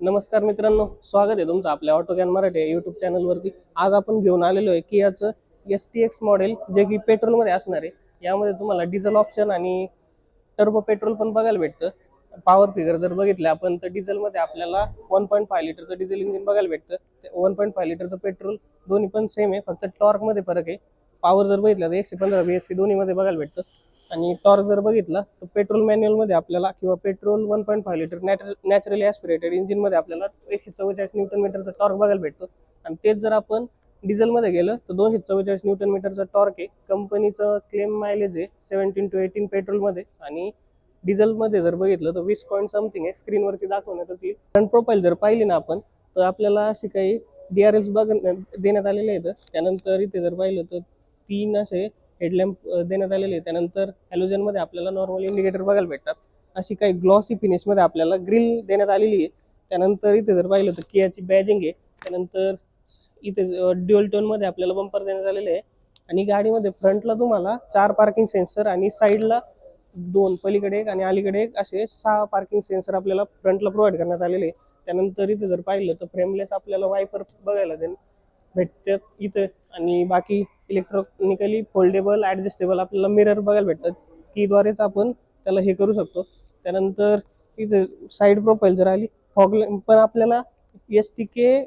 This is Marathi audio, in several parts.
नमस्कार मित्रांनो स्वागत आहे तुमचं आपल्या ऑटो कॅन मराठी युट्यूब चॅनलवरती आज आपण घेऊन आलेलो आहे कियाचं एस टी एक्स मॉडेल जे की पेट्रोलमध्ये असणार आहे. यामध्ये तुम्हाला डिझेल ऑप्शन आणि टर्बो पेट्रोल पण बघायला भेटतं. पॉवर फिगर जर बघितलं आपण तर डिझेलमध्ये आपल्याला वन पॉईंट फाय लिटरचं डिझेल इंजिन बघायला भेटतं. वन पॉईंट फाय लिटरचं पेट्रोल दोन्ही पण सेम आहे फक्त टॉर्कमध्ये फरक आहे. पॉवर जर बघितलं तर एकशे पंधरा बी एस पी दोन्हीमध्ये बघायला भेटतं. आणि टॉर्क जर बघितला तर पेट्रोल मॅन्युअलमध्ये आपल्याला किंवा petrol one point five litre naturally aspirated इंजिनमध्ये आपल्याला एकशे चव्वेचाळीस न्यूटन मीटरचा टॉर्क बघायला भेटतो. आणि तेच जर आपण डिझेलमध्ये गेलं तर दोनशे चव्वेचाळीस न्यूटन मीटरचा टॉर्क आहे. कंपनीचं क्लेम मायलेज आहे सेवन्टीन टू एटीन पेट्रोलमध्ये. आणि डिझेलमध्ये जर बघितलं तर वीस पॉईंट समथिंग आहे. स्क्रीनवरती दाखवण्यात येईल. फ्रंट प्रोफाईल जर पाहिली ना आपण तर आपल्याला अशी काही डी आर एल्स बघ देण्यात आलेले आहेत. त्यानंतर इथे जर पाहिलं तर तीन असे हेडलॅम्प देण्यात आलेले आहे. त्यानंतर हॅलोजनमध्ये आपल्याला नॉर्मल इंडिकेटर बघायला भेटतात. अशी काही ग्लॉसी फिनिशमध्ये आपल्याला ग्रिल देण्यात आलेली आहे. त्यानंतर इथे जर पाहिलं तर कियाची बॅजिंग आहे. त्यानंतर इथे ड्युअल टोनमध्ये आपल्याला बंपर देण्यात आलेले आहे. आणि गाडीमध्ये फ्रंटला तुम्हाला चार पार्किंग सेन्सर आणि साईडला दोन पलीकडे एक आणि अलीकडे एक असे सहा पार्किंग सेन्सर आपल्याला फ्रंटला प्रोव्हाइड करण्यात आलेले आहे. त्यानंतर इथे जर पाहिलं तर फ्रेमलेस आपल्याला वायपर बघायला देईल भेटतात इथं. आणि बाकी इलेक्ट्रॉनिकली फोल्डेबल ॲडजस्टेबल आपल्याला मिरर बघायला भेटतात. तीद्वारेच आपण त्याला हे करू शकतो. त्यानंतर इथे साईड प्रोफाईल जर आली फॉग पण आपल्याला एस टी के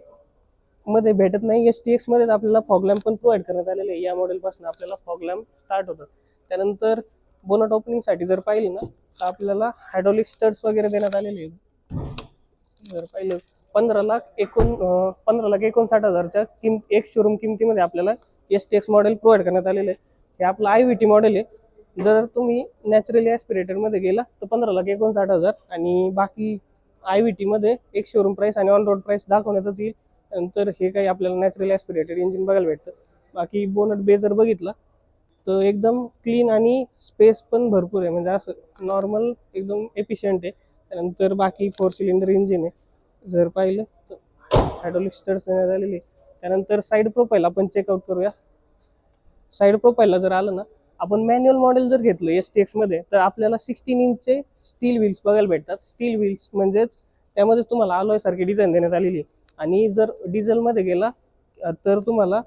मध्ये भेटत नाही. एस टी एक्समध्ये आपल्याला फॉग लॅम्प पण प्रोव्हाइड करण्यात आलेले आहे. या मॉडेलपासून आपल्याला फॉग लॅम्प स्टार्ट होतं. त्यानंतर बोनट ओपनिंगसाठी जर पाहिली ना तर आपल्याला हायड्रॉलिक स्टड्स वगैरे देण्यात आलेले आहेत. जर पाहिलं पंधरा लाख एकोण पंधरा लाख एकोणसाठ हजारच्या किम एक शोरूम किमतीमध्ये आपल्याला S T X model provide करण्यात आलेलं आहे हे आपलं आय व्ही टी मॉडेल आहे. जर तुम्ही नॅचरली ॲस्पिरेटरमध्ये गेला तर पंधरा लाख एकोणसाठ हजार आणि बाकी आय व्ही टीमध्ये एक शोरूम प्राईस आणि ऑन रोड प्राईस दाखवण्यातच येईल. नंतर हे काही आपल्याला नॅचरली ॲस्पिरेटेड इंजिन बघायला भेटतं. बाकी बोनट बे जर बघितला तर एकदम क्लीन आणि स्पेस पण भरपूर आहे. म्हणजे असं नॉर्मल एकदम एफिशियंट आहे. त्यानंतर बाकी फोर सिलेंडर इंजिन आहे. जर पाहिलं तर हायड्रोलिक स्टर्स देण्यात आलेले आहे. त्यानंतर साईड प्रोफाईल आपण चेकआउट करूया. साईड प्रोफाईलला जर आलं ना आपण मॅन्युअल मॉडेल जर घेतलं एस टी एक्समध्ये तर आपल्याला सिक्स्टीन इंचचे स्टील व्हील्स बघायला भेटतात. स्टील व्हील्स म्हणजेच त्यामध्येच तुम्हाला alloy डिझाईन देण्यात आलेली आहे. आणि जर डिझेलमध्ये गेला तर तुम्हाला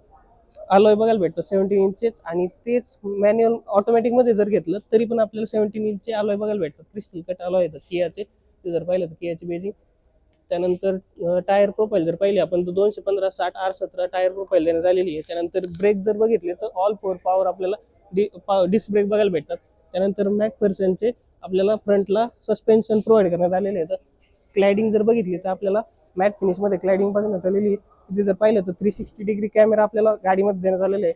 अलॉय बघायला भेटतं सेवन्टीन इंचेच आणि तेच मॅन्युअल ऑटोमॅटिकमध्ये जर घेतलं तरी पण आपल्याला सेवन्टीन इंचचे अलॉय बघायला भेटतात. क्रिस्टल कट अलॉय येतात कियाचे ते जर पाहिलं तर कियाची बेजिंग त्यानंतर टायर प्रोफाईल जर पाहिली आपण तर दोनशे पंधरा साठ आर सतरा टायर प्रोफाईल देण्यात आलेली आहे. त्यानंतर ब्रेक जर बघितले तर ऑल फोर पॉवर आपल्याला डि डिस्क ब्रेक बघायला भेटतात. त्यानंतर मॅक पर्सनचे आपल्याला फ्रंटला सस्पेन्शन प्रोव्हाइड करण्यात आलेले आहेत. क्लॅडिंग जर बघितली तर आपल्याला मॅट फिनिशमध्ये क्लॅडिंग बघण्यात आलेली आहे. तिथे जर पाहिलं तर थ्री सिक्स्टी डिग्री कॅमेरा आपल्याला गाडीमध्ये देण्यात आलेला आहे.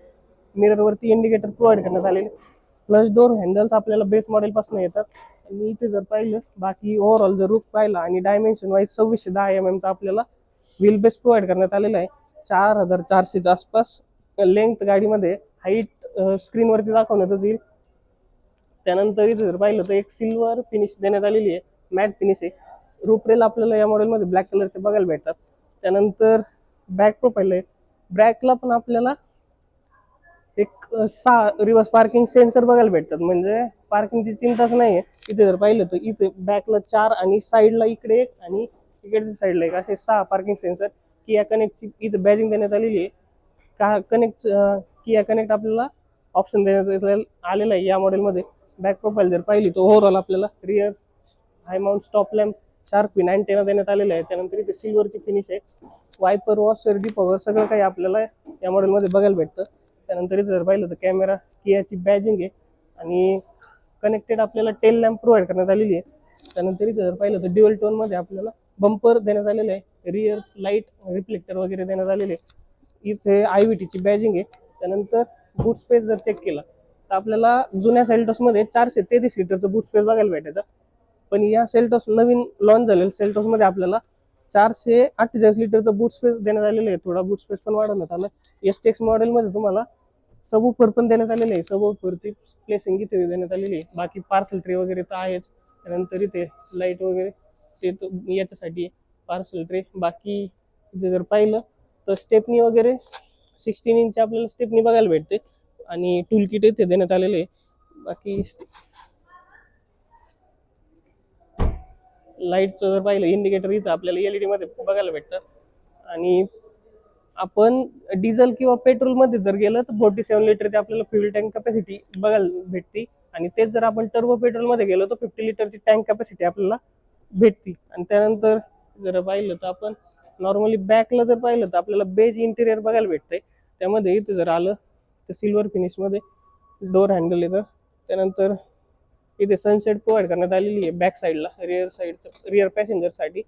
मिररवरती इंडिकेटर प्रोव्हाइड करण्यात आलेले प्लस डोर हँडल्स आपल्याला बेस मॉडेलपासून येतात. आणि इथे जर पाहिलं बाकी ओव्हरऑल जर रूप पाहिला आणि डायमेन्शन वाईज सव्वीसशे दहा एम एमचा आपल्याला व्हील बेस प्रोव्हाइड करण्यात आलेला आहे. चार हजार चारशेच्या आसपास लेंथ गाडीमध्ये हाईट स्क्रीनवरती दाखवण्यातच येईल. त्यानंतर इथे जर पाहिलं तर एक सिल्वर फिनिश देण्यात आलेली आहे. मॅट फिनिश आहे. रूपरेल आपल्याला या मॉडेलमध्ये ब्लॅक कलरचे बघायला भेटतात. त्यानंतर बॅक प्रोफाईल आहे. ब्रॅकला पण आपल्याला एक सहा रिव्हर्स पार्किंग सेन्सर बघायला भेटतात. म्हणजे पार्किंगची चिंताच नाही आहे इथे जर पाहिलं तर इथे बॅकला चार आणि साईडला इकडे एक आणि इकडच्या साईडला एक असे सहा पार्किंग सेन्सर किया कनेक्टची इथे बॅजिंग देण्यात आलेली आहे. का कनेक्ट किया कनेक्ट आपल्याला ऑप्शन देण्यात येतले- आलेला आहे या मॉडेलमध्ये बॅक प्रोफाईल जर पाहिली तर ओव्हरऑल आपल्याला rear high mount stop lamp shark fin nine देण्यात आलेलं आहे. त्यानंतर इथे सिल्वरची फिनिश आहे. वायपर वॉशर डिपॉवर सगळं काही आपल्याला या मॉडेलमध्ये बघायला भेटतं. त्यानंतर इथं जर पाहिलं तर कॅमेरा कियाची बॅजिंग आहे आणि कनेक्टेड आपल्याला टेल लॅम्प प्रोव्हाइड करण्यात आलेली आहे. त्यानंतर इथं जर पाहिलं तर ड्युअल टोनमध्ये आपल्याला बंपर देण्यात आलेलं आहे. रिअर लाइट रिफ्लेक्टर वगैरे देण्यात आलेले आहे. इथे आय व्ही टीची बॅजिंग आहे. त्यानंतर बूट स्पेस जर चेक केला तर आपल्याला जुन्या सेल्टॉसमध्ये चारशे तेहतीस लिटरचं बूट स्पेस बघायला भेटायचं. पण या सेल्टॉस नवीन लॉन्च झालेलं सेल्टॉसमध्ये आपल्याला चारशे अठ्ठेचाळीस लिटरचं बूट स्पेस देण्यात आलेलं आहे. थोडा बूट स्पेस पण वाढवण्यात आला. एस टेक्स मॉडेलमध्ये तुम्हाला सबवूफर पण देण्यात आलेले आहे. सबवूफरची प्लेसिंग इथे देण्यात आलेली आहे. बाकी पार्सल ट्रे वगैरे तर आहेच. त्यानंतर इथे लाइट वगैरे ते तर याच्यासाठी पार्सल ट्रे बाकी इथे जर पाहिलं तर स्टेपनी वगैरे सिक्स्टीन इंच आपल्याला स्टेपनी बघायला भेटते आणि टूल किट इथे देण्यात आलेले आहे. बाकी लाईटचं जर पाहिलं इंडिकेटर इथं आपल्याला एल ई मध्ये बघायला भेटतं. आणि आपण डिझेल किंवा पेट्रोलमध्ये जर गेलं तर फोर्टी सेवन लिटरची आपल्याला फ्युल टँक कॅपॅसिटी बघायला भेटते. आणि तेच जर आपण टर्बो पेट्रोलमध्ये गेलो तर फिफ्टी लिटरची टँक कॅपॅसिटी आपल्याला भेटते. आणि त्यानंतर जर पाहिलं तर आपण नॉर्मली बॅकला जर पाहिलं तर आपल्याला बेज इंटिरियर बघायला भेटतंय. त्यामध्ये इथं जर आलं तर सिल्वर फिनिशमध्ये डोर हँडल येतं. त्यानंतर इथे सनसेट प्रोव्हाइड करण्यात आलेली आहे बॅक साईडला रिअर साईड रिअर पॅसेंजरसाठी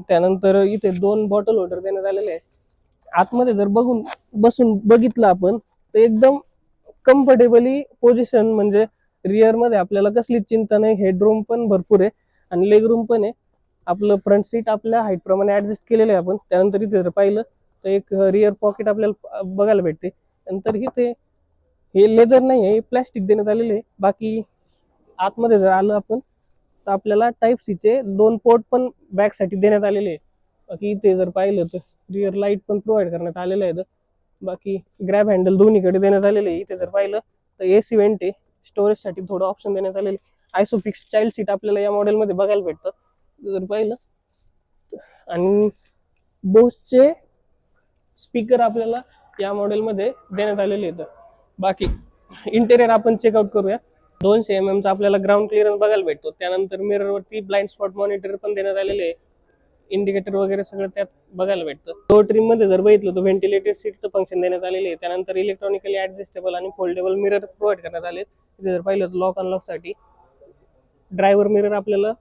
त्यानंतर इथे दोन बॉटल होल्डर देण्यात आलेले आहेत. आतमध्ये जर बघून बसून बघितलं आपण तर एकदम कम्फर्टेबली पोझिशन म्हणजे रिअरमध्ये आपल्याला कसलीच चिंता नाही हेडरूम पण भरपूर आहे आणि लेग रूम पण आहे. आपलं फ्रंट सीट आपल्या हाईट प्रमाणे केलेलं आहे आपण. त्यानंतर इथे जर पाहिलं तर एक रिअर पॉकेट आपल्याला बघायला भेटते. नंतर इथे हे लेदर नाही आहे हे प्लॅस्टिक देण्यात आलेले आहे. बाकी आतमध्ये जर आलं आपण तर आपल्याला टाईप सीचे दोन पोर्ट पण बॅकसाठी देण्यात आलेले आहे बाकी इथे जर पाहिलं तर रिअर लाइट पण प्रोव्हाइड करण्यात आलेलं आहे. बाकी ग्रॅब हँडल दोन्हीकडे देण्यात आलेले आहे. इथे जर पाहिलं तर ए सी वेंट आहे. स्टोरेजसाठी थोडं ऑप्शन देण्यात आलेले आयसोफिक्स चाइल्ड सीट आपल्याला या मॉडेलमध्ये बघायला भेटतं. जर पाहिलं आणि बोसचे स्पीकर आपल्याला या मॉडेलमध्ये देण्यात आलेले आहेत. बाकी इंटेरियर आपण चेकआउट करूया. दोनशे एम एमचा आपल्याला ग्राउंड क्लिअरन्स बघायला भेटतो. त्यानंतर मिररवरती ब्लाइंड स्पॉट मॉनिटर पण देण्यात आलेले आहे. इंडिकेटर वगैरे सगळं त्यात बघायला भेटतं. डोर ट्रीममध्ये जर बघितलं तर व्हेंटिलेटेड सीटचं फंक्शन देण्यात आलेले आहे. त्यानंतर इलेक्ट्रॉनिकली ऍडजस्टेबल आणि फोल्डेबल मिरर प्रोव्हाइड करण्यात आले तिथे जर पाहिलं तर लॉक अनलॉकसाठी ड्रायव्हर मिरर आपल्याला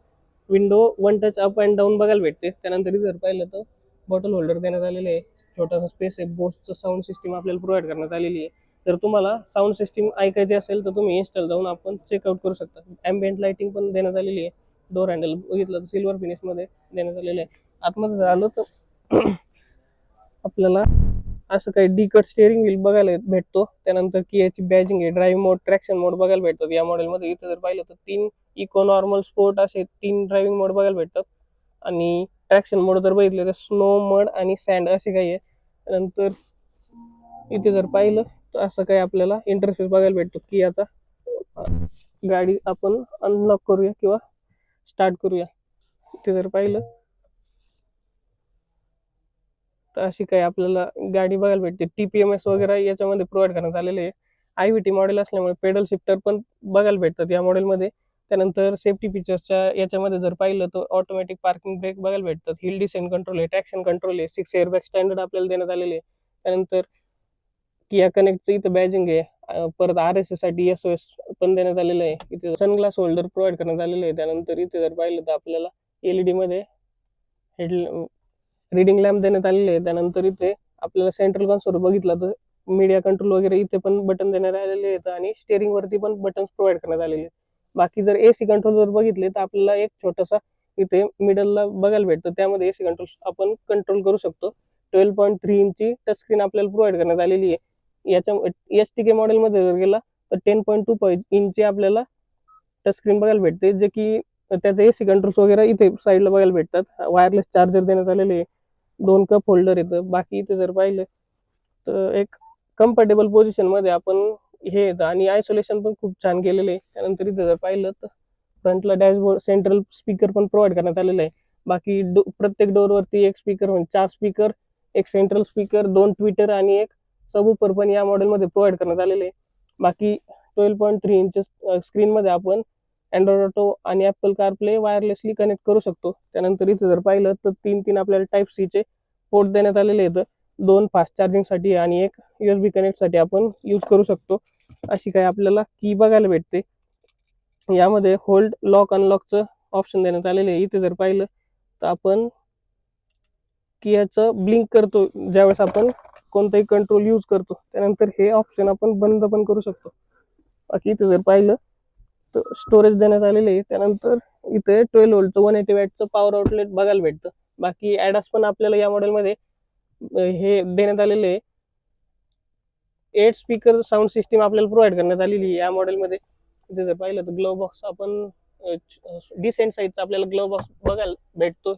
window one touch up and down बघायला भेटते. त्यानंतर जर पाहिलं तर बॉटल होल्डर देण्यात आलेले आहे. छोटासा स्पेस आहे. बोसचं साऊंड सिस्टीम आपल्याला प्रोव्हाइड करण्यात आलेली आहे. जर तुम्हाला साऊंड सिस्टीम ऐकायची असेल तर तुम्ही इन्स्टॉल जाऊन आपण चेकआउट करू शकता. ॲम्बियंट लाइटिंग पण देण्यात आलेली आहे. डोर हँडल बघितलं तर सिल्वर फिनिशमध्ये देण्यात आलेलं आहे. आतमध्ये झालं तर आपल्याला असं काही डिकट स्टेअरिंग व्हील बघायला भेटतो. त्यानंतर की याची बॅजिंग आहे. ड्राईव्ह मोड ट्रॅक्शन मोड बघायला भेटतात. या मॉडेलमध्ये इथं जर पाहिलं तर तीन इको नॉर्मल स्पोर्ट असे तीन ड्रायव्हिंग मोड बघायला भेटतात. आणि ट्रॅक्शन मोड जर बघितले तर स्नो मड आणि सँड असे काही आहे. त्यानंतर इथे जर पाहिलं असं काही आपल्याला इंटरफेस बघायला भेटतो की याचा गाडी आपण अनलॉक करूया किंवा स्टार्ट करूया. ते जर पाहिलं तर अशी काही आपल्याला गाडी बघायला भेटते. टी पी एम एस वगैरे याच्यामध्ये प्रोव्हाइड करण्यात आलेले आहे. आय व्ही टी मॉडेल असल्यामुळे पेडल शिफ्टर पण बघायला भेटतात. या मॉडेलमध्ये त्यानंतर सेफ्टी फीचर्सच्या याच्यामध्ये जर पाहिलं तर ऑटोमॅटिक पार्किंग ब्रेक बघायला भेटतात. हिल डिसेंट कंट्रोल आहे ट्रॅक्शन कंट्रोल आहे सिक्स एअरबॅग स्टँडर्ड आपल्याला देण्यात आलेले आहे. त्यानंतर किया कनेक्टचं इथं बॅजिंग आहे. परत आर एस एससाठी एस ओ एस पण देण्यात आलेलं आहे. इथे सनग्लास होल्डर प्रोव्हाइड करण्यात आलेलं आहे. त्यानंतर इथे जर पाहिलं तर आपल्याला एलईडी मध्ये हेड रिडिंग लॅम्प देण्यात आलेले आहे. त्यानंतर इथे आपल्याला सेंट्रल कॉन्सोल बघितलं तर मीडिया कंट्रोल वगैरे इथे पण बटन देण्यात आलेले आहेत आणि स्टेअरिंग वरती पण बटन्स प्रोव्हाइड करण्यात आलेले आहेत. बाकी जर एसी कंट्रोल जर बघितले तर आपल्याला एक छोटासा इथे मिडलला बघायला भेटतं. त्यामध्ये एसी कंट्रोल आपण कंट्रोल करू शकतो. ट्वेल्व पॉईंट थ्री इंची टच स्क्रीन आपल्याला प्रोव्हाइड करण्यात आलेली आहे. याच्या एस टी के मॉडेलमध्ये जर गेला तर टेन पॉईंट टू इंची आपल्याला टच स्क्रीन बघायला भेटते. जे की त्याचे एसी कंट्रोल्स वगैरे इथे साईडला बघायला भेटतात. वायरलेस चार्जर देण्यात आलेले आहे. दोन कप होल्डर येतं बाकी इथे जर पाहिलं तर एक कम्फर्टेबल पोझिशनमध्ये आपण हे येतं. आणि आयसोलेशन पण खूप छान केलेलं आहे. त्यानंतर इथे जर पाहिलं तर फ्रंटला डॅशबोर्ड सेंट्रल स्पीकर पण प्रोव्हाइड करण्यात आलेलं आहे. बाकी डो प्रत्येक डोअरवरती एक स्पीकर म्हणजे चार स्पीकर एक सेंट्रल स्पीकर दोन ट्विटर आणि एक सबवूफर पण या मॉडेलमध्ये प्रोव्हाइड करण्यात आलेले आहे. बाकी ट्वेल्व पॉईंट थ्री इंच स्क्रीनमध्ये आपण अँड्रॉइड ऑटो आणि ॲपल कारप्ले वायरलेसली कनेक्ट करू शकतो. त्यानंतर इथे जर पाहिलं तर तीन तीन आपल्याला टाईप सीचे पोर्ट देण्यात आलेले आहेत. दोन फास्ट चार्जिंगसाठी आणि एक यू एस बी कनेक्टसाठी आपण यूज करू शकतो. अशी काही आपल्याला की बघायला भेटते. यामध्ये होल्ड लॉक अनलॉकचं ऑप्शन देण्यात आलेले आहे. इथे जर पाहिलं तर आपण की कियाचं ब्लिंक करतो. ज्यावेळेस आपण कोणताही कंट्रोल यूज करतो त्यानंतर हे ऑप्शन आपण बंद पण करू शकतो. बाकी इथे जर पाहिलं तर स्टोरेज देण्यात आलेले आहे. त्यानंतर इथे ट्वेल्व वोल्टचं वन एटी वॅटचं पॉवर आउटलेट बघायला भेटतं. बाकी ॲडास पण आपल्याला या मॉडेलमध्ये हे देण्यात आलेले आहे. एट स्पीकर साऊंड सिस्टीम आपल्याला प्रोव्हाइड करण्यात आलेली आहे या मॉडेलमध्ये इथे जर पाहिलं तर ग्लो बॉक्स आपण डिसेंट साईजचा आपल्याला ग्लो बॉक्स बघायला भेटतो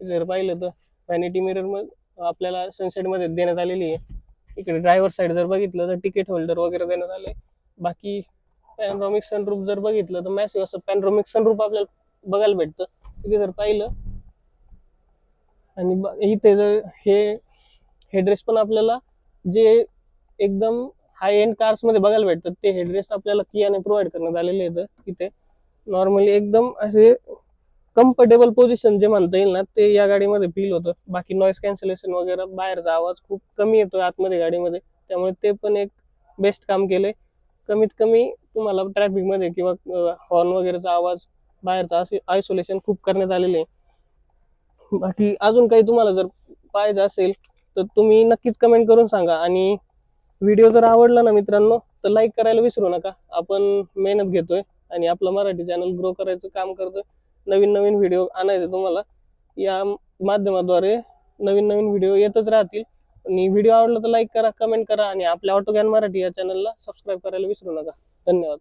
जर पाहिलं तर व्हॅनिटी मिरर मग आपल्याला सनसेटमध्ये देण्यात आलेली आहे. इकडे ड्रायव्हर साईड जर बघितलं तर तिकीट होल्डर वगैरे देण्यात आले. बाकी पॅनरोमिक सनरूफ जर बघितलं तर मॅसिव्ह असं पॅनरोमिक सनरूफ आपल्याला बघायला भेटतं. तिथे जर पाहिलं आणि इथे जर हे हेडरेस्ट पण आपल्याला जे एकदम हाय एंड कार्समध्ये बघायला भेटतात ते हेडरेस्ट आपल्याला कियाने प्रोव्हाइड करण्यात आलेले आहेत इथे. नॉर्मली एकदम असे कम्फर्टेबल पोझिशन जे म्हणता येईल ना ते या गाडीमध्ये फील होतं. बाकी नॉईस कॅन्सलेशन वगैरे बाहेरचा आवाज खूप कमी येतो आतमध्ये गाडीमध्ये. त्यामुळे ते पण एक बेस्ट काम केलंय. कमीत कमी तुम्हाला ट्रॅफिकमध्ये किंवा हॉर्न वगैरेचा आवाज बाहेरचा आयसोलेशन खूप करण्यात आलेले आहे. बाकी अजून काही तुम्हाला जर पाहिजे असेल तर तुम्ही नक्कीच कमेंट करून सांगा. आणि व्हिडिओ जर आवडला ना मित्रांनो तर लाईक करायला विसरू नका. आपण मेहनत घेतोय आणि आपलं मराठी चॅनल ग्रो करायचं काम करतोय. नवीन नवीन व्हिडिओ आणायचे तुम्हाला या माध्यमाद्वारे नवीन नवीन व्हिडिओ येतच राहतील. आणि व्हिडिओ आवडला तर लाईक करा कमेंट करा आणि आपल्या ऑटोगॅन मराठी या चॅनलला सबस्क्राईब करायला विसरू नका. धन्यवाद.